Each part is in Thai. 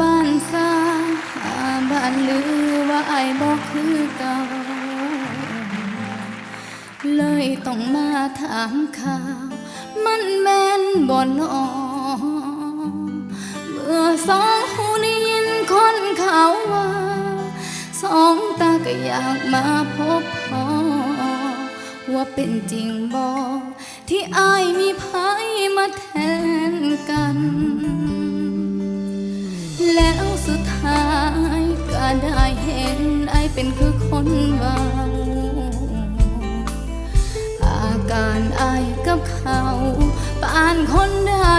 บ้านซาบ้านลือว่าไอ้บอกคือเก่า เลยต้องมาถามข่าว มันแม่นบ่นอเมื่อสองหูได้ยินคนเขาว่า สองตาก็อยากมาพบพอว่าเป็นจริงบอกที่อายมีภัยมาแทนกัน คนได้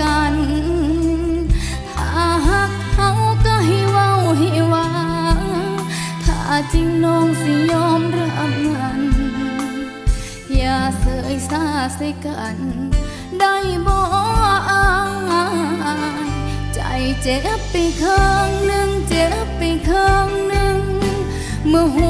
กัน ถ้าหักเขาก็ให้เว้าให้ว่า ถ้าจริงน้องสิยอมรับมัน อย่าเสยซาใส่กัน ได้บ่อายใจเจ็บไปข้างหนึ่งเจ็บไปข้างหนึ่งเมื่อหัว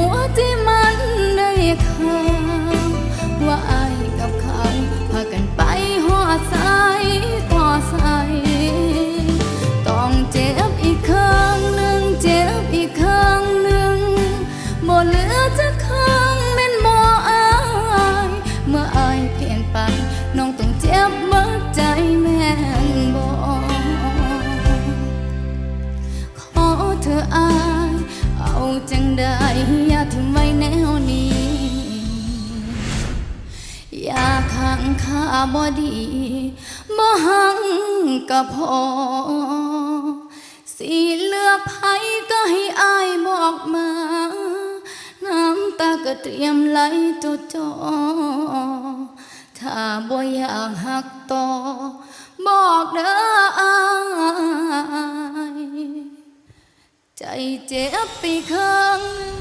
ได้อย่าทิ้งไว้แนวนี้ อย่าขังข้าบ่ดีบ่หังก็พอสิเลือกไผก็ให้อายบอกมา น้ำตาก็เตรียมไหลจดจอถ้าบ่อยากหักต่อ บอกเด้อ เจ็บไปข้างหนึ่ง